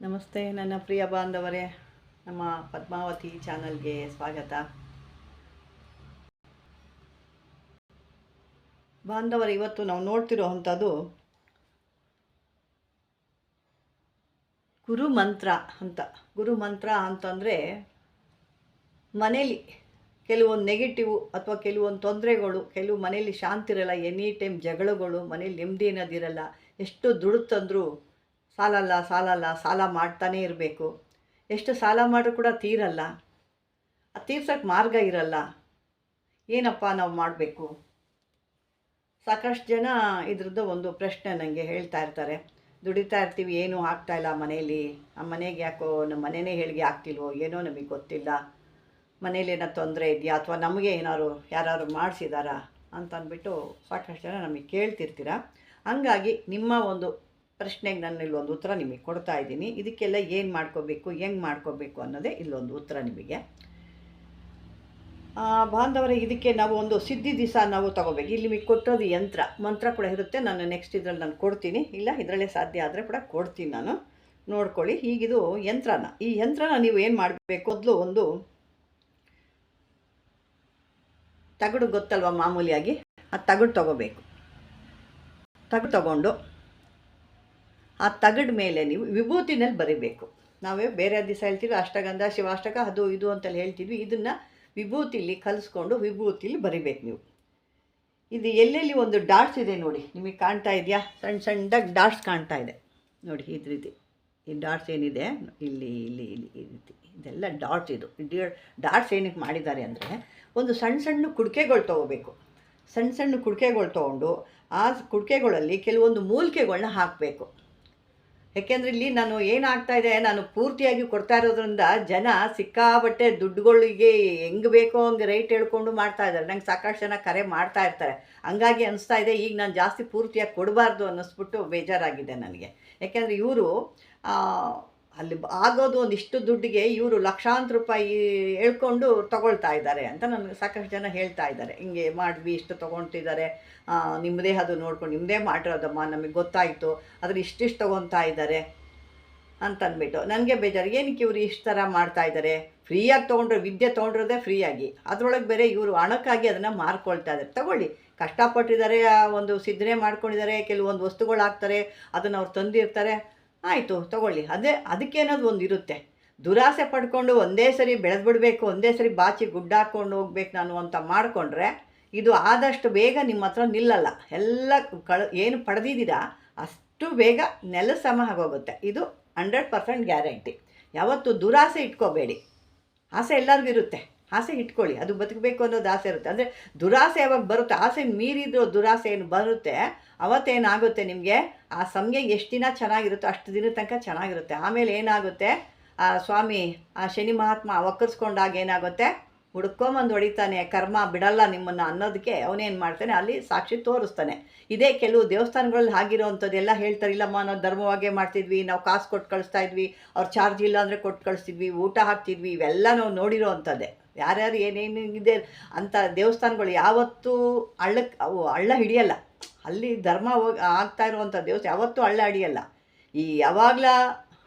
ನಮಸ್ತೆ ನನ್ನ ಪ್ರಿಯ ಬಾಂಧವರೇ, ನಮ್ಮ ಪದ್ಮಾವತಿ ಚಾನಲ್ಗೆ ಸ್ವಾಗತ. ಬಾಂಧವರು, ಇವತ್ತು ನಾವು ನೋಡ್ತಿರೋ ಅಂಥದ್ದು ಗುರು ಮಂತ್ರ ಅಂತ. ಗುರು ಮಂತ್ರ ಅಂತಂದರೆ ಮನೇಲಿ ಕೆಲವೊಂದು ನೆಗೆಟಿವ್ ಅಥವಾ ಕೆಲವೊಂದು ತೊಂದರೆಗಳು, ಕೆಲವು ಮನೇಲಿ ಶಾಂತಿ ಇರಲ್ಲ, ಎನಿ ಟೈಮ್ ಜಗಳಗಳು, ಮನೇಲಿ ನೆಮ್ಮದಿ ಅನ್ನೋದಿರಲ್ಲ ಎಷ್ಟು ದುಡ್ಡು ತಂದರೂ ಸಾಲಲ್ಲ ಸಾಲಲ್ಲ, ಸಾಲ ಮಾಡ್ತಾನೇ ಇರಬೇಕು. ಎಷ್ಟು ಸಾಲ ಮಾಡಿದ್ರು ಕೂಡ ತೀರಲ್ಲ. ಆ ತೀರ್ಸೋಕ್ಕೆ ಮಾರ್ಗ ಇರಲ್ಲ. ಏನಪ್ಪ ನಾವು ಮಾಡಬೇಕು? ಸಾಕಷ್ಟು ಜನ ಇದ್ರದ್ದು ಒಂದು ಪ್ರಶ್ನೆ ನನಗೆ ಹೇಳ್ತಾ ಇರ್ತಾರೆ. ದುಡಿತಾ ಇರ್ತೀವಿ, ಏನೂ ಆಗ್ತಾ ಇಲ್ಲ ಮನೇಲಿ. ಆ ಮನೆಗೆ ಯಾಕೋ, ನಮ್ಮ ಮನೆಯೇ ಹೇಳಿಗೆ ಆಗ್ತಿಲ್ವೋ, ಏನೋ ನಮಗೆ ಗೊತ್ತಿಲ್ಲ. ಮನೇಲಿ ಏನೋ ತೊಂದರೆ ಇದೆಯಾ? ಅಥವಾ ನಮಗೆ ಏನಾದ್ರು ಯಾರು ಮಾಡಿಸಿದಾರಾ? ಅಂತ ಅಂದ್ಬಿಟ್ಟು ಸಾಕಷ್ಟು ಜನ ನಮಗೆ ಕೇಳ್ತಿರ್ತೀರ? ಹಂಗಾಗಿ ನಿಮ್ಮ ಒಂದು ಪ್ರಶ್ನೆಗೆ ನಾನು ಇಲ್ಲೊಂದು ಉತ್ತರ ನಿಮಗೆ ಕೊಡ್ತಾ ಇದ್ದೀನಿ. ಇದಕ್ಕೆಲ್ಲ ಏನು ಮಾಡ್ಕೋಬೇಕು, ಹೆಂಗೆ ಮಾಡ್ಕೋಬೇಕು ಅನ್ನೋದೇ ಇಲ್ಲೊಂದು ಉತ್ತರ ನಿಮಗೆ. ಬಾಂಧವರೇ, ಇದಕ್ಕೆ ನಾವು ಒಂದು ಸಿದ್ಧಿ ದಿವಸ ನಾವು ತಗೋಬೇಕು. ಇಲ್ಲಿ ನಿಮಗೆ ಕೊಟ್ಟೋದು ಯಂತ್ರ. ಮಂತ್ರ ಕೂಡ ಇರುತ್ತೆ. ನಾನು ನೆಕ್ಸ್ಟ್ ಇದರಲ್ಲಿ ನಾನು ಕೊಡ್ತೀನಿ. ಇಲ್ಲ, ಇದರಲ್ಲೇ ಸಾಧ್ಯ ಆದರೆ ಕೂಡ ಕೊಡ್ತೀನಿ ನಾನು. ನೋಡ್ಕೊಳ್ಳಿ. ಈಗಿದು ಯಂತ್ರನ. ಈ ಯಂತ್ರನ ನೀವು ಏನು ಮಾಡಬೇಕು? ಮೊದಲು ಒಂದು ತಗಡು ಗೊತ್ತಲ್ವ ಮಾಮೂಲಿಯಾಗಿ? ಆ ತಗಡು ತಗೋಬೇಕು. ತಗಡು ತಗೊಂಡು ಆ ತಗಡ್ ಮೇಲೆ ನೀವು ವಿಭೂತಿನಲ್ಲಿ ಬರಿಬೇಕು. ನಾವೇ ಬೇರೆ ದಿವಸ ಹೇಳ್ತೀವಿ ಅಷ್ಟಗಂಧ, ಶಿವಾಷ್ಟಕ, ಅದು ಇದು ಅಂತೆಲ್ಲ ಹೇಳ್ತಿದ್ವಿ. ಇದನ್ನು ವಿಭೂತಿಲಿ ಕಲಿಸ್ಕೊಂಡು ವಿಭೂತಿಲಿ ಬರಿಬೇಕು ನೀವು. ಇದು ಎಲ್ಲೆಲ್ಲಿ ಒಂದು ಡಾಟ್ಸ್ ಇದೆ ನೋಡಿ, ನಿಮಗೆ ಕಾಣ್ತಾ ಇದೆಯಾ? ಸಣ್ಣ ಸಣ್ಣದಾಗಿ ಡಾಟ್ಸ್ ಕಾಣ್ತಾ ಇದೆ. ನೋಡಿ, ಇದು ರೀತಿ. ಈ ಡಾಟ್ಸ್ ಏನಿದೆ? ಇಲ್ಲಿ ಇಲ್ಲಿ ಇಲ್ಲಿ, ಈ ರೀತಿ. ಇದೆಲ್ಲ ಡಾಟ್ಸ್ ಇದು. ಡಾಟ್ಸ್ ಏನಕ್ಕೆ ಮಾಡಿದ್ದಾರೆ ಅಂದರೆ, ಒಂದು ಸಣ್ಣ ಸಣ್ಣ ಕುಡಿಕೆಗಳು ತೊಗೋಬೇಕು. ಸಣ್ಣ ಸಣ್ಣ ಕುಡಿಕೆಗಳು ತೊಗೊಂಡು, ಆ ಕುಡಿಕೆಗಳಲ್ಲಿ ಕೆಲವೊಂದು ಮೂಲಿಕೆಗಳನ್ನ ಹಾಕಬೇಕು. ಯಾಕೆಂದರೆ ಇಲ್ಲಿ ನಾನು ಏನಾಗ್ತಾ ಇದೆ, ನಾನು ಪೂರ್ತಿಯಾಗಿ ಕೊಡ್ತಾ ಇರೋದ್ರಿಂದ ಜನ ಸಿಕ್ಕಾಬಟ್ಟೆ ದುಡ್ಡುಗಳಿಗೆ ಹೆಂಗೆ ಬೇಕೋ ಹಂಗೆ ರೇಟ್ ಹೇಳ್ಕೊಂಡು ಮಾಡ್ತಾ ಇದ್ದಾರೆ. ನಂಗೆ ಸಾಕಷ್ಟು ಜನ ಕರೆ ಮಾಡ್ತಾ ಇರ್ತಾರೆ. ಹಂಗಾಗಿ ಅನಿಸ್ತಾ ಇದೆ, ಈಗ ನಾನು ಜಾಸ್ತಿ ಪೂರ್ತಿಯಾಗಿ ಕೊಡಬಾರ್ದು ಅನ್ನಿಸ್ಬಿಟ್ಟು ಬೇಜಾರಾಗಿದೆ ನನಗೆ. ಯಾಕೆಂದರೆ ಇವರು ಅಲ್ಲಿ ಆಗೋದು ಒಂದಿಷ್ಟು ದುಡ್ಡಿಗೆ ಇವರು ಲಕ್ಷಾಂತರ ರೂಪಾಯಿ ಹೇಳ್ಕೊಂಡು ತಗೊಳ್ತಾ ಇದ್ದಾರೆ ಅಂತ ನನಗೆ ಸಾಕಷ್ಟು ಜನ ಹೇಳ್ತಾ ಇದ್ದಾರೆ. ಹಿಂಗೆ ಮಾಡಿದ್ವಿ, ಇಷ್ಟು ತೊಗೊಳ್ತಿದ್ದಾರೆ ನಿಮ್ಮದೇ ಅದು ನೋಡ್ಕೊಂಡು ನಿಮ್ಮದೇ ಮಾಡಿರೋದಮ್ಮ ನಮಗೆ ಗೊತ್ತಾಯಿತು. ಅದ್ರ ಇಷ್ಟಿಷ್ಟು ತೊಗೊತಾ ಇದ್ದಾರೆ ಅಂತಂದ್ಬಿಟ್ಟು ನನಗೆ ಬೇಜಾರು, ಏನಕ್ಕೆ ಇವರು ಇಷ್ಟು ಥರ ಮಾಡ್ತಾ ಇದ್ದಾರೆ? ಫ್ರೀಯಾಗಿ ತೊಗೊಂಡ್ರೆ, ವಿದ್ಯೆ ತೊಗೊಂಡಿರೋದೇ ಫ್ರೀಯಾಗಿ. ಅದರೊಳಗೆ ಬೇರೆ ಇವರು ಹಣಕ್ಕಾಗಿ ಅದನ್ನು ಮಾರ್ಕೊಳ್ತಾ ಇದ್ದಾರೆ. ತಗೊಳ್ಳಿ. ಕಷ್ಟಪಟ್ಟಿದ್ದಾರೆ ಒಂದು ಸಿದ್ಧನೆ ಮಾಡ್ಕೊಂಡಿದ್ದಾರೆ, ಕೆಲವೊಂದು ವಸ್ತುಗಳು ಹಾಕ್ತಾರೆ ಅದನ್ನು ಅವ್ರು ತಂದಿರ್ತಾರೆ. ಆಯಿತು, ತಗೊಳ್ಳಿ. ಅದೇ ಅದಕ್ಕೇನೋದು ಒಂದು ಇರುತ್ತೆ. ದುರಾಸೆ ಪಡ್ಕೊಂಡು ಒಂದೇ ಸರಿ ಬೆಳೆದ್ಬಿಡ್ಬೇಕು, ಒಂದೇ ಸರಿ ಬಾಚಿ ಗುಡ್ಡ ಹಾಕ್ಕೊಂಡು ಹೋಗ್ಬೇಕು ನಾನು ಅಂತ ಮಾಡಿಕೊಂಡ್ರೆ ಇದು ಆದಷ್ಟು ಬೇಗ ನಿಮ್ಮ ಹತ್ರ ನಿಲ್ಲಲ್ಲ. ಎಲ್ಲ ಕಳ, ಏನು ಪಡೆದಿದ್ದೀರಾ, ಅಷ್ಟು ಬೇಗ ನೆಲ ಸಮ ಆಗೋಗುತ್ತೆ. ಇದು ಹಂಡ್ರೆಡ್ ಪರ್ಸೆಂಟ್ ಗ್ಯಾರಂಟಿ. ಯಾವತ್ತೂ ದುರಾಸೆ ಇಟ್ಕೋಬೇಡಿ. ಆಸೆ ಎಲ್ಲರಿಗೂ ಇರುತ್ತೆ. ಆಸೆ ಇಟ್ಕೊಳ್ಳಿ. ಅದು ಬದುಕಬೇಕು ಅನ್ನೋದು ಆಸೆ ಇರುತ್ತೆ. ಅಂದರೆ ದುರಾಸೆ ಯಾವಾಗ ಬರುತ್ತೆ? ಆಸೆ ಮೀರಿದ್ರು ದುರಾಸೆ ಏನು ಬರುತ್ತೆ? ಅವತ್ತೇನಾಗುತ್ತೆ ನಿಮಗೆ? ಆ ಸಮಯ ಎಷ್ಟು ದಿನ ಚೆನ್ನಾಗಿರುತ್ತೋ ಅಷ್ಟು ದಿನದ ತನಕ ಚೆನ್ನಾಗಿರುತ್ತೆ. ಆಮೇಲೆ ಏನಾಗುತ್ತೆ? ಆ ಸ್ವಾಮಿ, ಆ ಶನಿ ಮಹಾತ್ಮ ಒಕ್ಕರ್ಸ್ಕೊಂಡಾಗ ಏನಾಗುತ್ತೆ? ಹುಡ್ಕೊಂಬಂದು ಹೊಡಿತಾನೆ. ಕರ್ಮ ಬಿಡಲ್ಲ ನಿಮ್ಮನ್ನು ಅನ್ನೋದಕ್ಕೆ ಅವನೇನು ಮಾಡ್ತಾನೆ? ಅಲ್ಲಿ ಸಾಕ್ಷಿ ತೋರಿಸ್ತಾನೆ. ಇದೇ ಕೆಲವು ದೇವಸ್ಥಾನಗಳಲ್ಲಿ ಆಗಿರೋವಂಥದ್ದೆಲ್ಲ ಹೇಳ್ತಾರೆ. ಇಲ್ಲಮ್ಮ, ನಾವು ಧರ್ಮವಾಗೇ ಮಾಡ್ತಿದ್ವಿ. ನಾವು ಕಾಸು ಕೊಟ್ಟು ಕಳಿಸ್ತಾ ಇದ್ವಿ. ಅವ್ರು ಚಾರ್ಜ್ ಇಲ್ಲ ಅಂದರೆ ಕೊಟ್ಟು ಕಳಿಸ್ತಿದ್ವಿ. ಊಟ ಹಾಕ್ತಿದ್ವಿ. ಇವೆಲ್ಲ ನಾವು ನೋಡಿರೋ ಅಂಥದ್ದೇ ಯಾರ್ಯಾರು ಏನೇನು ಇದೆ ಅಂತ ದೇವಸ್ಥಾನಗಳು ಯಾವತ್ತೂ ಹಳ್ಳಕ್ಕೆ ಅವು ಹಳ್ಳ ಹಿಡಿಯಲ್ಲ. ಅಲ್ಲಿ ಧರ್ಮ ಹೋಗಿ, ಆಗ್ತಾ ಇರುವಂಥ ದೇವಸ್ಥಾನ ಯಾವತ್ತೂ ಹಳ್ಳ ಹಿಡಿಯಲ್ಲ. ಈ ಯಾವಾಗಲ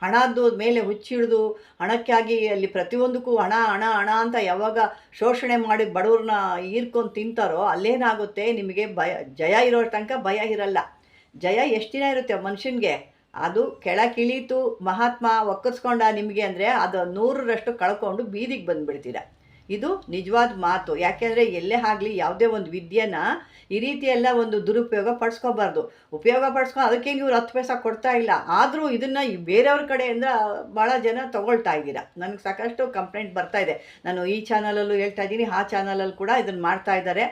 ಹಣದ್ದು ಮೇಲೆ ಹುಚ್ಚಿಡಿದು ಹಣಕ್ಕಾಗಿ ಅಲ್ಲಿ ಪ್ರತಿಯೊಂದಕ್ಕೂ ಹಣ ಹಣ ಹಣ ಅಂತ ಯಾವಾಗ ಶೋಷಣೆ ಮಾಡಿ ಬಡವ್ರನ್ನ ಹೀರ್ಕೊಂಡು ತಿಂತಾರೋ ಅಲ್ಲೇನಾಗುತ್ತೆ ನಿಮಗೆ ಭಯ, ಜಯ ಇರೋ ತನಕ ಭಯ ಇರಲ್ಲ. ಜಯ ಎಷ್ಟು ದಿನ ಇರುತ್ತೆ ಮನುಷ್ಯನಿಗೆ? ಅದು ಕೆಳಕಿಳೀತು ಮಹಾತ್ಮ ಒಕ್ಕಿಸ್ಕೊಂಡ ನಿಮಗೆ ಅಂದರೆ ಅದು ನೂರರಷ್ಟು ಕಳ್ಕೊಂಡು ಬೀದಿಗೆ ಬಂದುಬಿಡ್ತೀರ. ಇದು ನಿಜವಾದ ಮಾತು. ಯಾಕೆಂದರೆ ಎಲ್ಲೇ ಆಗಲಿ ಯಾವುದೇ ಒಂದು ವಿದ್ಯೆನ ಈ ರೀತಿ ಎಲ್ಲ ಒಂದು ದುರುಪಯೋಗ ಪಡಿಸ್ಕೋಬಾರ್ದು. ಉಪಯೋಗ ಪಡಿಸ್ಕೊ, ಅದಕ್ಕೆ ನೀವು ಹತ್ತು ಪೈಸೆ ಕೊಡ್ತಾ ಇಲ್ಲ. ಆದರೂ ಇದನ್ನು ಬೇರೆಯವ್ರ ಕಡೆಯಿಂದ ಭಾಳ ಜನ ತೊಗೊಳ್ತಾ ಇದ್ದೀರಾ. ನನಗೆ ಸಾಕಷ್ಟು ಕಂಪ್ಲೇಂಟ್ ಬರ್ತಾ ಇದೆ. ನಾನು ಈ ಚಾನಲಲ್ಲೂ ಹೇಳ್ತಾ ಇದ್ದೀನಿ, ಆ ಚಾನಲಲ್ಲಿ ಕೂಡ ಇದನ್ನು ಮಾಡ್ತಾ ಇದ್ದಾರೆ.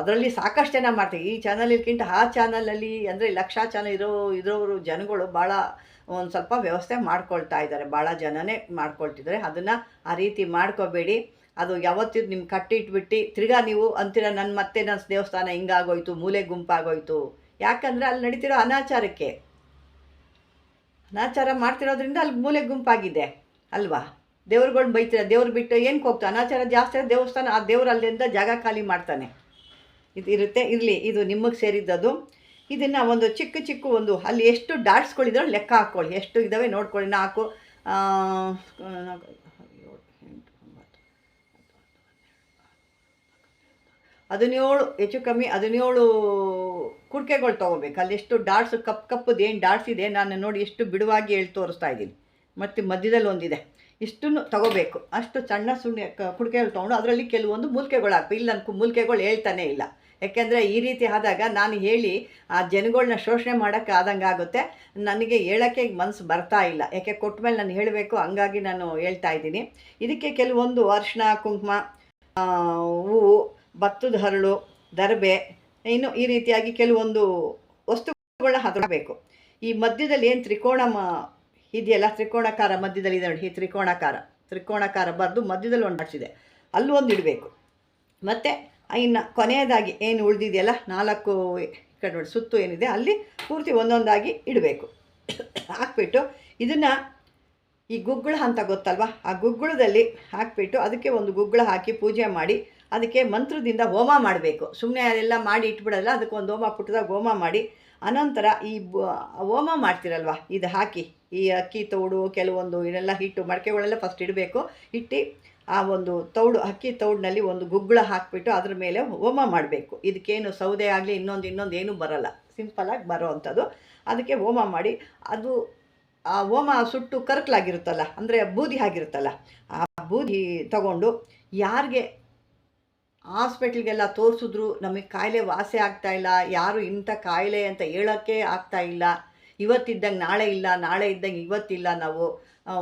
ಅದರಲ್ಲಿ ಸಾಕಷ್ಟು ಜನ ಮಾಡ್ತೀವಿ ಈ ಚಾನಲ್ಗಿಂತ ಆ ಚಾನಲಲ್ಲಿ ಅಂದರೆ ಲಕ್ಷ ಚಾನಲ್ ಇರೋ, ಇರೋರು ಜನಗಳು ಭಾಳ ಒಂದು ಸ್ವಲ್ಪ ವ್ಯವಸ್ಥೆ ಮಾಡ್ಕೊಳ್ತಾ ಇದ್ದಾರೆ. ಭಾಳ ಜನನೇ ಮಾಡ್ಕೊಳ್ತಿದ್ದಾರೆ. ಅದನ್ನು ಆ ರೀತಿ ಮಾಡ್ಕೋಬೇಡಿ. ಅದು ಯಾವತ್ತಿದ್ದು ಕಟ್ಟಿ ಕಟ್ಟಿಟ್ಬಿಟ್ಟು, ತಿರ್ಗಾ ನೀವು ಅಂತೀರ ನನ್ನ ಮತ್ತೆ ನನ್ನ ದೇವಸ್ಥಾನ ಹಿಂಗಾಗೋಯ್ತು, ಮೂಲೆ ಗುಂಪಾಗೋಯ್ತು. ಯಾಕಂದರೆ ಅಲ್ಲಿ ನಡೀತಿರೋ ಅನಾಚಾರಕ್ಕೆ. ಅನಾಚಾರ ಮಾಡ್ತಿರೋದ್ರಿಂದ ಅಲ್ಲಿ ಮೂಲೆ ಗುಂಪಾಗಿದೆ, ಅಲ್ವಾ? ದೇವ್ರುಗಳ್ನ ಬೈತೀರ, ದೇವ್ರು ಬಿಟ್ಟು ಏನಕ್ಕೆ ಹೋಗ್ತಾ? ಅನಾಚಾರ ಜಾಸ್ತಿ ದೇವಸ್ಥಾನ, ಆ ದೇವ್ರು ಅಲ್ಲಿಂದ ಜಾಗ ಖಾಲಿ ಮಾಡ್ತಾನೆ. ಇದು ಇರುತ್ತೆ, ಇರಲಿ, ಇದು ನಿಮಗೆ ಸೇರಿದ್ದದು ಇದನ್ನು ಒಂದು ಚಿಕ್ಕ ಚಿಕ್ಕ ಒಂದು, ಅಲ್ಲಿ ಎಷ್ಟು ಡಾಟ್ಸ್ಗಳಿದಾವೆ ಲೆಕ್ಕ ಹಾಕ್ಕೊಳ್ಳಿ. ಎಷ್ಟು ಇದ್ದಾವೆ ನೋಡ್ಕೊಳ್ಳಿ, ನಾಲ್ಕು ಆ, ನಾಲ್ಕು, ಏಳು, ಎಂಟು, ಒಂಬತ್ತು, ಹದಿನೇಳು, ಹೆಚ್ಚು ಕಮ್ಮಿ ಹದಿನೇಳು ಕುಡಿಕೆಗಳು ತೊಗೋಬೇಕು. ಅಲ್ಲಿ ಎಷ್ಟು ಡಾಟ್ಸ್, ಕಪ್ ಕಪ್ಪದು ಏನು ಡಾಟ್ಸ್ ಇದೆ, ನಾನು ನೋಡಿ ಎಷ್ಟು ಬಿಡುವಾಗಿ ಹೇಳಿ ತೋರಿಸ್ತಾ ಇದ್ದೀನಿ. ಮತ್ತು ಮಧ್ಯದಲ್ಲಿ ಒಂದಿದೆ. ಇಷ್ಟನ್ನು ತಗೋಬೇಕು. ಅಷ್ಟು ಸಣ್ಣ ಸುಣ್ಣ ಕುಡಿಕೆಗಳು ತೊಗೊಂಡು ಅದರಲ್ಲಿ ಕೆಲವೊಂದು ಮೂಲಿಕೆಗಳು ಹಾಕಬೇಕು. ಇಲ್ಲ ಅನ್ಕೊ, ಮೂಲಿಕೆಗಳು ಹೇಳ್ತಾನೆ ಇಲ್ಲ. ಯಾಕೆಂದರೆ ಈ ರೀತಿ ಆದಾಗ ನಾನು ಹೇಳಿ ಆ ಜನಗಳನ್ನ ಶೋಷಣೆ ಮಾಡೋಕ್ಕೆ ಆದಂಗೆ ಆಗುತ್ತೆ. ನನಗೆ ಹೇಳೋಕ್ಕೆ ಮನಸ್ಸು ಬರ್ತಾ ಇಲ್ಲ. ಯಾಕೆ ಕೊಟ್ಟ ಮೇಲೆ ನಾನು ಹೇಳಬೇಕು, ಹಂಗಾಗಿ ನಾನು ಹೇಳ್ತಾ ಇದ್ದೀನಿ. ಇದಕ್ಕೆ ಕೆಲವೊಂದು ಅರ್ಶಿನ ಕುಂಕುಮ ಹೂವು ಭತ್ತದ ಹರಳು, ದರ್ಬೆ, ಇನ್ನು ಈ ರೀತಿಯಾಗಿ ಕೆಲವೊಂದು ವಸ್ತುಗಳನ್ನ ಹದಬೇಕು ಈ ಮಧ್ಯದಲ್ಲಿ ಏನು ತ್ರಿಕೋಣ ಇದೆಯಲ್ಲ? ತ್ರಿಕೋಣಕಾರ ಮಧ್ಯದಲ್ಲಿ ಇದೆ ನೋಡಿ ಈ ತ್ರಿಕೋಣಕಾರ. ತ್ರಿಕೋಣಕಾರ ಬರೆದು ಮಧ್ಯದಲ್ಲಿ ಒಂದು ಹಾಕ್ಸಿದೆ ಅಲ್ಲೂ ಒಂದು ಇಡಬೇಕು. ಮತ್ತು, ಇನ್ನು ಕೊನೆಯದಾಗಿ ಏನು ಉಳಿದಿದೆಯಲ್ಲ? ನಾಲ್ಕು ಕಡೆ ನೋಡಿ, ಸುತ್ತು ಏನಿದೆ? ಅಲ್ಲಿ ಪೂರ್ತಿ ಒಂದೊಂದಾಗಿ ಇಡಬೇಕು. ಹಾಕ್ಬಿಟ್ಟು ಇದನ್ನು ಈ ಗುಗ್ಗುಳ ಅಂತ ಗೊತ್ತಲ್ವ? ಆ ಗುಗ್ಗುಳದಲ್ಲಿ ಹಾಕಿಬಿಟ್ಟು ಅದಕ್ಕೆ ಒಂದು ಗುಗ್ಗುಳ ಹಾಕಿ ಪೂಜೆ ಮಾಡಿ ಅದಕ್ಕೆ ಮಂತ್ರದಿಂದ ಹೋಮ ಮಾಡಬೇಕು. ಸುಮ್ಮನೆ ಅದೆಲ್ಲ ಮಾಡಿ ಇಟ್ಬಿಡಲ್ಲ, ಅದಕ್ಕೆ ಒಂದು ಹೋಮ ಪುಟ್ಟದಾಗ ಹೋಮ ಮಾಡಿ. ಅನಂತರ ಈ ಹೋಮ ಮಾಡ್ತಿರಲ್ವ? ಇದು ಹಾಕಿ, ಈ ಅಕ್ಕಿ ತೌಡು, ಕೆಲವೊಂದು ಇದೆಲ್ಲ ಹಿಟ್ಟು, ಮಡಕೆಗಳೆಲ್ಲ ಫಸ್ಟ್ ಇಡಬೇಕು. ಇಟ್ಟು ಆ ಒಂದು ತೌಡು, ಅಕ್ಕಿ ತೌಡಿನಲ್ಲಿ ಒಂದು ಗುಗ್ಗುಳ ಹಾಕಿಬಿಟ್ಟು ಅದ್ರ ಮೇಲೆ ಹೋಮ ಮಾಡಬೇಕು. ಇದಕ್ಕೇನು ಸೌದೆ ಆಗಲಿ, ಇನ್ನೊಂದು ಇನ್ನೊಂದು ಏನೂ ಬರಲ್ಲ. ಸಿಂಪಲಾಗಿ ಬರೋ ಅಂಥದ್ದು. ಅದಕ್ಕೆ ಹೋಮ ಮಾಡಿ, ಅದು ಆ ಹೋಮ ಸುಟ್ಟು ಕರ್ಕಲಾಗಿರುತ್ತಲ್ಲ, ಅಂದರೆ ಬೂದಿ ಆಗಿರುತ್ತಲ್ಲ ಆ ಬೂದಿ ತಗೊಂಡು ಯಾರಿಗೆ ಹಾಸ್ಪಿಟ್ಲಿಗೆಲ್ಲ ತೋರಿಸಿದ್ರು, ನಮಗೆ ಕಾಯಿಲೆ ವಾಸಿ ಆಗ್ತಾ ಇಲ್ಲ, ಯಾರು ಇಂಥ ಕಾಯಿಲೆ ಅಂತ ಹೇಳೋಕ್ಕೆ ಇಲ್ಲ. ಇವತ್ತಿದ್ದಂಗೆ ನಾಳೆ ಇಲ್ಲ, ನಾಳೆ ಇದ್ದಂಗೆ ಇವತ್ತಿಲ್ಲ ನಾವು.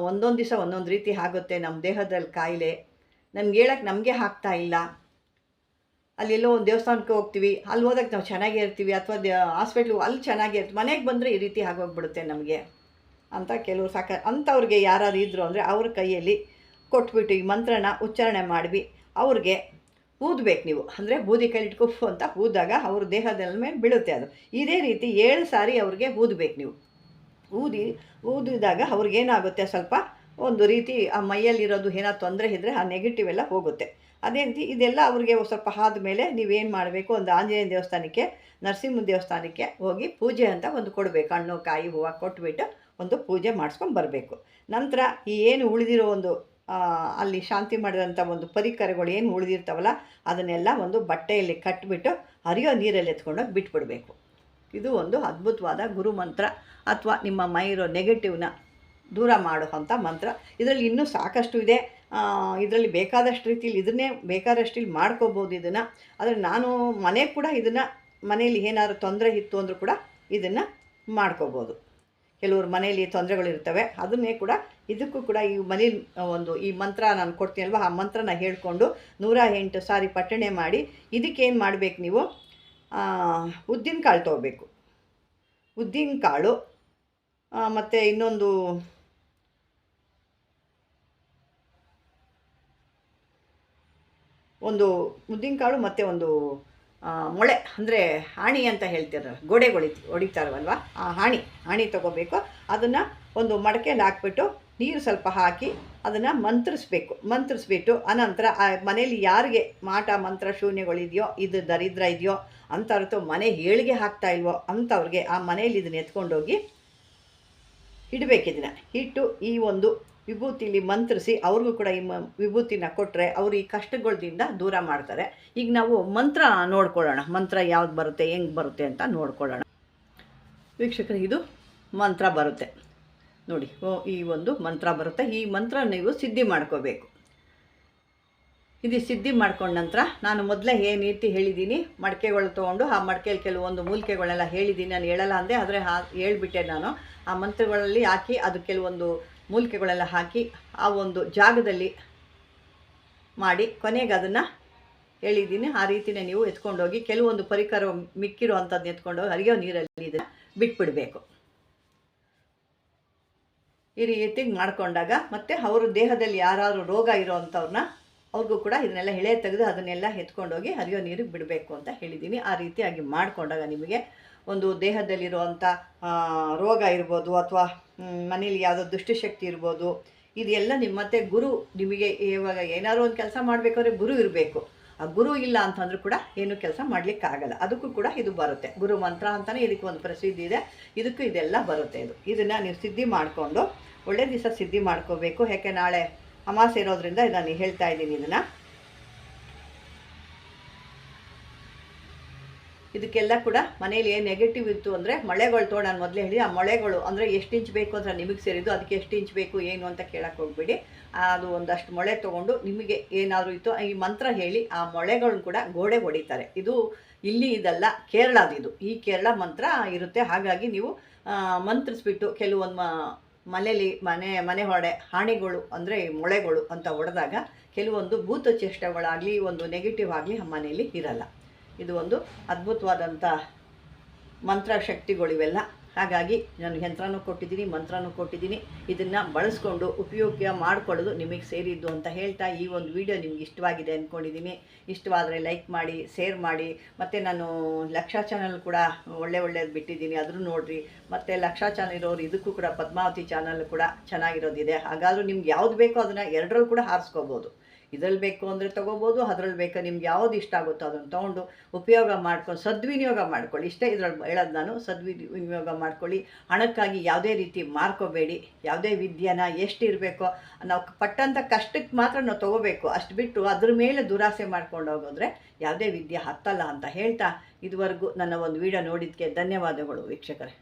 ಒಂದೊಂದು ದಿವಸ ಒಂದೊಂದು ರೀತಿ ಆಗುತ್ತೆ ನಮ್ಮ ದೇಹದಲ್ಲಿ ಕಾಯಿಲೆ. ನಮ್ಗೆ ಹೇಳಕ್ಕೆ ನಮಗೆ ಆಗ್ತಾ ಇಲ್ಲ. ಅಲ್ಲೆಲ್ಲೋ ಒಂದು ದೇವಸ್ಥಾನಕ್ಕೆ ಹೋಗ್ತೀವಿ, ಅಲ್ಲಿ ಹೋದಾಗ ನಾವು ಚೆನ್ನಾಗೇ ಇರ್ತೀವಿ, ಅಥವಾ ಹಾಸ್ಪಿಟ್ಲು ಅಲ್ಲಿ ಚೆನ್ನಾಗೇ ಇರ್ತೀವಿ, ಮನೆಗೆ ಬಂದರೆ ಈ ರೀತಿ ಆಗೋಗ್ಬಿಡುತ್ತೆ ನಮಗೆ. ಅಂತ ಕೆಲವರು ಸಾಕ ಅಂಥವ್ರಿಗೆ ಯಾರು ಇದ್ದರು ಅಂದರೆ ಅವ್ರ ಕೈಯಲ್ಲಿ ಕೊಟ್ಬಿಟ್ಟು ಈ ಮಂತ್ರನ ಉಚ್ಚಾರಣೆ ಮಾಡಿ ಅವ್ರಿಗೆ ಊದಬೇಕು ನೀವು. ಅಂದರೆ ಬೂದಿ ಕೈಲಿಟ್ಕೊಫು ಅಂತ ಊದಾಗ ಅವ್ರ ದೇಹದ ಮೇಲೆ ಬೀಳುತ್ತೆ ಅದು. ಇದೇ ರೀತಿ ಏಳು ಸಾರಿ ಅವ್ರಿಗೆ ಊದಬೇಕು ನೀವು. ಊದಿ, ಊದಿದಾಗ ಅವ್ರಿಗೇನಾಗುತ್ತೆ ಸ್ವಲ್ಪ ಒಂದು ರೀತಿ ಆ ಮೈಯಲ್ಲಿರೋದು ಏನೋ ತೊಂದರೆ ಇದ್ದರೆ ಆ ನೆಗೆಟಿವ್ ಎಲ್ಲ ಹೋಗುತ್ತೆ. ಅದೇ ರೀತಿ ಇದೆಲ್ಲ ಅವ್ರಿಗೆ ಸ್ವಲ್ಪ ಸ್ವಲ್ಪ ಆದಮೇಲೆ ನೀವೇನು ಮಾಡಬೇಕು ಒಂದು ಆಂಜನೇಯ ದೇವಸ್ಥಾನಕ್ಕೆ, ನರಸಿಂಹ ದೇವಸ್ಥಾನಕ್ಕೆ ಹೋಗಿ ಪೂಜೆ ಅಂತ ಒಂದು ಕೊಡಬೇಕು. ಹಣ್ಣು, ಕಾಯಿ, ಹೂವು ಕೊಟ್ಬಿಟ್ಟು ಒಂದು ಪೂಜೆ ಮಾಡಿಸ್ಕೊಂಡು ಬರಬೇಕು. ನಂತರ ಈ ಏನು ಉಳಿದಿರೋ ಒಂದು ಅಲ್ಲಿ ಶಾಂತಿ ಮಾಡಿದಂಥ ಒಂದು ಪರಿಕರಗಳು ಏನು ಉಳಿದಿರ್ತಾವಲ್ಲ, ಅದನ್ನೆಲ್ಲ ಒಂದು ಬಟ್ಟೆಯಲ್ಲಿ ಕಟ್ಟಿಬಿಟ್ಟು ಹರಿಯೋ ನೀರಲ್ಲಿ ಎತ್ಕೊಂಡೋಗಿ ಬಿಟ್ಬಿಡಬೇಕು. ಇದು ಒಂದು ಅದ್ಭುತವಾದ ಗುರು ಮಂತ್ರ ಅಥವಾ ನಿಮ್ಮ ಮೈರೋ ನೆಗೆಟಿವ್ನ ದೂರ ಮಾಡುವಂಥ ಮಂತ್ರ. ಇದರಲ್ಲಿ ಇನ್ನೂ ಸಾಕಷ್ಟು ಇದೆ. ಇದರಲ್ಲಿ ಬೇಕಾದಷ್ಟು ರೀತಿಯಲ್ಲಿ ಇದನ್ನೇ ಬೇಕಾದಷ್ಟು ಇಲ್ಲಿ ಮಾಡ್ಕೋಬೋದು ಇದನ್ನು. ಆದರೆ ನಾನು ಮನೆ ಕೂಡ ಇದನ್ನು ಮನೆಯಲ್ಲಿ ಏನಾದರೂ ತೊಂದರೆ ಇತ್ತು ಅಂದರೂ ಕೂಡ ಇದನ್ನು ಮಾಡ್ಕೋಬೋದು. ಕೆಲವ್ರ ಮನೆಯಲ್ಲಿ ತೊಂದರೆಗಳಿರ್ತವೆ, ಅದನ್ನೇ ಕೂಡ ಇದಕ್ಕೂ ಕೂಡ ಈ ಮನೆ, ಒಂದು ಈ ಮಂತ್ರ ನಾನು ಕೊಡ್ತೀನಲ್ವ, ಆ ಮಂತ್ರನ ಹೇಳ್ಕೊಂಡು ನೂರ ಎಂಟು ಸಾರಿ ಪಠಣೆ ಮಾಡಿ ಇದಕ್ಕೇನು ಮಾಡಬೇಕು ನೀವು? ಉದ್ದಿನ ಕಾಳು ತೊಗೋಬೇಕು. ಉದ್ದಿನ ಕಾಳು ಮತ್ತು ಇನ್ನೊಂದು ಒಂದು ಉದ್ದಿನ ಕಾಳು ಮತ್ತು ಒಂದು ಮೊಳೆ ಅಂದರೆ ಹಾಣಿ ಅಂತ ಹೇಳ್ತಿರಲ್ಲ ಗೋಡೆಗಳು ಹೊಡಿತಾರಲ್ವ ಆ ಹಾಣಿ ಹಾಣಿ ತೊಗೋಬೇಕು. ಅದನ್ನು ಒಂದು ಮಡಕೆಯಲ್ಲಿ ಹಾಕ್ಬಿಟ್ಟು ನೀರು ಸ್ವಲ್ಪ ಹಾಕಿ ಅದನ್ನು ಮಂತ್ರಿಸ್ಬೇಕು. ಮಂತ್ರಿಸ್ಬಿಟ್ಟು ಅನಂತರ ಆ ಮನೇಲಿ ಯಾರಿಗೆ ಮಾಟ, ಮಂತ್ರ, ಶೂನ್ಯಗಳಿದೆಯೋ, ಇದು ದರಿದ್ರ ಇದೆಯೋ ಅಂಥವ್ರದ್ದು ಮನೆ ಏಳಿಗೆ ಹಾಕ್ತಾ ಇಲ್ವೋ ಅಂಥವ್ರಿಗೆ ಆ ಮನೇಲಿ ಇದನ್ನ ಎತ್ಕೊಂಡೋಗಿ ಇಡಬೇಕು ಇದನ್ನು ಇಟ್ಟು ಈ ಒಂದು ವಿಭೂತಿಲಿ ಮಂತ್ರಿಸಿ ಅವ್ರಿಗೂ ಕೂಡ ಈ ಮ, ವಿಭೂತಿನ ಕೊಟ್ಟರೆ ಅವರು ಈ ಕಷ್ಟಗಳದಿಂದ ದೂರ ಮಾಡ್ತಾರೆ. ಈಗ ನಾವು ಮಂತ್ರ ನೋಡ್ಕೊಳ್ಳೋಣ. ಮಂತ್ರ ಯಾವ್ದು ಬರುತ್ತೆ, ಹೆಂಗೆ ಬರುತ್ತೆ ಅಂತ ನೋಡ್ಕೊಳ್ಳೋಣ. ವೀಕ್ಷಕರು, ಇದು ಮಂತ್ರ ಬರುತ್ತೆ. ನೋಡಿ, ಓ, ಈ ಒಂದು ಮಂತ್ರ ಬರುತ್ತೆ. ಈ ಮಂತ್ರ ನೀವು ಸಿದ್ಧಿ ಮಾಡ್ಕೋಬೇಕು. ಇದು ಸಿದ್ಧಿ ಮಾಡ್ಕೊಂಡ ನಂತರ ನಾನು ಮೊದಲೇ ಏನು ರೀತಿ ಹೇಳಿದ್ದೀನಿ, ಮಡಕೆಗಳು ತೊಗೊಂಡು ಆ ಮಡಕೆಯಲ್ಲಿ ಕೆಲವೊಂದು ಮೂಲಿಕೆಗಳೆಲ್ಲ ಹೇಳಿದ್ದೀನಿ. ನಾನು ಹೇಳಲ್ಲ ಅಂದೆ ಆದರೆ ಹೇಳ್ಬಿಟ್ಟೆ ನಾನು. ಆ ಮಂತ್ರಗಳಲ್ಲಿ ಹಾಕಿ ಅದು ಕೆಲವೊಂದು ಮೂಲಿಕೆಗಳೆಲ್ಲ ಹಾಕಿ ಆ ಒಂದು ಜಾಗದಲ್ಲಿ ಮಾಡಿ. ಕೊನೆಗೆ ಅದನ್ನು ಹೇಳಿದ್ದೀನಿ ಆ ರೀತಿನೇ ನೀವು ಎತ್ಕೊಂಡೋಗಿ ಕೆಲವೊಂದು ಪರಿಕರ ಮಿಕ್ಕಿರೋ ಎತ್ಕೊಂಡು ಎತ್ಕೊಂಡೋಗಿ ಹರಿಯೋ ನೀರಲ್ಲಿ ಇದನ್ನು ಬಿಟ್ಬಿಡಬೇಕು. ಈ ರೀತಿ ಮಾಡಿಕೊಂಡಾಗ ಮತ್ತು ಅವರು ದೇಹದಲ್ಲಿ ಯಾರಾದರೂ ರೋಗ ಇರೋ ಅಂಥವ್ರನ್ನ ಅವ್ರಿಗೂ ಕೂಡ ಇದನ್ನೆಲ್ಲ ಎಳೆ ತೆಗೆದು ಅದನ್ನೆಲ್ಲ ಎತ್ಕೊಂಡೋಗಿ ಹರಿಯೋ ನೀರಿಗೆ ಬಿಡಬೇಕು ಅಂತ ಹೇಳಿದ್ದೀನಿ ಆ ರೀತಿಯಾಗಿ ಮಾಡಿಕೊಂಡಾಗ ನಿಮಗೆ ಒಂದು ದೇಹದಲ್ಲಿರುವಂಥ ರೋಗ ಇರ್ಬೋದು ಅಥವಾ ಮನೇಲಿ ಯಾವುದೋ ದುಷ್ಟಶಕ್ತಿ ಇರ್ಬೋದು, ಇದೆಲ್ಲ ನಿಮ್ಮ ಮತ್ತೆ ಗುರು ನಿಮಗೆ ಇವಾಗ ಏನಾದ್ರು ಒಂದು ಕೆಲಸ ಮಾಡಬೇಕಾದ್ರೆ ಗುರು ಇರಬೇಕು. ಆ ಗುರು ಇಲ್ಲ ಅಂತಂದ್ರೂ ಕೂಡ ಏನು ಕೆಲಸ ಮಾಡಲಿಕ್ಕೆ ಆಗಲ್ಲ ಅದಕ್ಕೂ ಕೂಡ ಇದು ಬರುತ್ತೆ. ಗುರು ಮಂತ್ರ ಅಂತಲೇ ಇದಕ್ಕೆ ಒಂದು ಪ್ರಸಿದ್ಧಿ ಇದೆ. ಇದಕ್ಕೂ ಇದೆಲ್ಲ ಬರುತ್ತೆ ಇದು. ಇದನ್ನು ನೀವು ಸಿದ್ಧಿ ಮಾಡಿಕೊಂಡು, ಒಳ್ಳೆ ದಿವಸ ಸಿದ್ಧಿ ಮಾಡ್ಕೋಬೇಕು. ಯಾಕೆ ನಾಳೆ ಅಮಾಸೆ ಇರೋದ್ರಿಂದ ನಾನು ಹೇಳ್ತಾ ಇದ್ದೀನಿ ಇದನ್ನು. ಇದಕ್ಕೆಲ್ಲ ಕೂಡ ಮನೇಲಿ ಏನು ನೆಗೆಟಿವ್ ಇತ್ತು ಅಂದರೆ ಮಳೆಗಳು ತೋ ನಾನು ಮೊದಲೇ ಹೇಳಿ ಆ ಮಳೆಗಳು ಅಂದರೆ ಎಷ್ಟು ಇಂಚ್ ಬೇಕು ಅಂದರೆ ನಿಮಗೆ ಸೇರಿದ್ದು, ಅದಕ್ಕೆ ಎಷ್ಟು ಇಂಚ್ ಬೇಕು, ಏನು ಅಂತ ಕೇಳಕ್ಕೆ ಹೋಗ್ಬೇಡಿ. ಅದು ಒಂದಷ್ಟು ಮೊಳೆ ತೊಗೊಂಡು ನಿಮಗೆ ಏನಾದರೂ ಇತ್ತು, ಈ ಮಂತ್ರ ಹೇಳಿ ಆ ಮೊಳೆಗಳನ್ನ ಕೂಡ ಗೋಡೆ ಹೊಡಿತಾರೆ. ಇದು ಇಲ್ಲಿ ಇದಲ್ಲ ಕೇರಳದಿದು ಈ ಕೇರಳ ಮಂತ್ರ ಇರುತ್ತೆ, ಹಾಗಾಗಿ ನೀವು ಮಂತ್ರಿಸ್ಬಿಟ್ಟು ಕೆಲವೊಂದು ಮನೇಲಿ ಮನೆ ಮನೆ ಹೊಡೆ ಹಾಣಿಗಳು ಅಂದರೆ ಮೊಳೆಗಳು ಅಂತ ಹೊಡೆದಾಗ ಕೆಲವೊಂದು ಭೂತ ಚೇಷ್ಟಗಳಾಗಲಿ ಒಂದು ನೆಗೆಟಿವ್ ಆಗಲಿ ನಮ್ಮ ಮನೆಯಲ್ಲಿ ಇರಲ್ಲ. ಇದು ಒಂದು ಅದ್ಭುತವಾದಂಥ ಮಂತ್ರ ಶಕ್ತಿಗಳಿವೆಲ್ಲ ಹಾಗಾಗಿ ನಾನು ಯಂತ್ರನೂ ಕೊಟ್ಟಿದ್ದೀನಿ, ಮಂತ್ರನೂ ಕೊಟ್ಟಿದ್ದೀನಿ. ಇದನ್ನು ಬಳಸ್ಕೊಂಡು ಉಪಯೋಗ ಮಾಡಿಕೊಳ್ಳೋದು ನಿಮಗೆ ಸೇರಿದ್ದು ಅಂತ ಹೇಳ್ತಾ ಈ ಒಂದು ವಿಡಿಯೋ ನಿಮ್ಗೆ ಇಷ್ಟವಾಗಿದೆ ಅಂದ್ಕೊಂಡಿದ್ದೀನಿ ಇಷ್ಟವಾದರೆ ಲೈಕ್ ಮಾಡಿ, ಶೇರ್ ಮಾಡಿ. ಮತ್ತು ನಾನು ಲಕ್ಷ ಚಾನಲ್ ಕೂಡ ಒಳ್ಳೆ ಒಳ್ಳೇದು ಬಿಟ್ಟಿದ್ದೀನಿ. ಅದ್ರೂ ನೋಡಿರಿ. ಮತ್ತು ಲಕ್ಷ ಚಾನಲ್ ಇರೋರು ಇದಕ್ಕೂ ಕೂಡ ಪದ್ಮಾವತಿ ಚಾನಲ್ ಕೂಡ ಚೆನ್ನಾಗಿರೋದಿದೆ. ಹಾಗಾದರೂ ನಿಮ್ಗೆ ಯಾವ್ದು ಬೇಕೋ ಅದನ್ನು ಎರಡರಲ್ಲೂ ಕೂಡ ಹಾರಿಸ್ಕೋಬೋದು. ಇದ್ರಲ್ಲಿ ಬೇಕು ಅಂದರೆ ತೊಗೋಬೋದು, ಅದ್ರಲ್ಲಿ ಬೇಕು ನಿಮ್ಗೆ ಯಾವ್ದು ಇಷ್ಟ ಆಗುತ್ತೋ ಅದನ್ನು ತೊಗೊಂಡು ಉಪಯೋಗ ಮಾಡ್ಕೊಂಡು ಸದ್ವಿನಿಯೋಗ ಮಾಡ್ಕೊಳ್ಳಿ. ಇಷ್ಟೇ ಇದ್ರಲ್ಲಿ ಹೇಳೋದು ನಾನು ಸದ್ವಿ ವಿನಿಯೋಗ ಮಾಡ್ಕೊಳ್ಳಿ. ಹಣಕ್ಕಾಗಿ ಯಾವುದೇ ರೀತಿ ಮಾರ್ಕೋಬೇಡಿ. ಯಾವುದೇ ವಿದ್ಯೆನ ಎಷ್ಟು ಇರಬೇಕೋ ನಾವು ಪಟ್ಟಂಥ ಕಷ್ಟಕ್ಕೆ ಮಾತ್ರ ನಾವು ತೊಗೋಬೇಕು. ಅಷ್ಟು ಬಿಟ್ಟು ಅದ್ರ ಮೇಲೆ ದುರಾಸೆ ಮಾಡ್ಕೊಂಡು ಹೋಗೋದ್ರೆ ಯಾವುದೇ ವಿದ್ಯೆ ಹತ್ತಲ್ಲ ಅಂತ ಹೇಳ್ತಾ ಇದುವರೆಗೂ ನನ್ನ ಒಂದು ವಿಡಿಯೋ ನೋಡಿದ್ದಕ್ಕೆ ಧನ್ಯವಾದಗಳು ವೀಕ್ಷಕರೇ.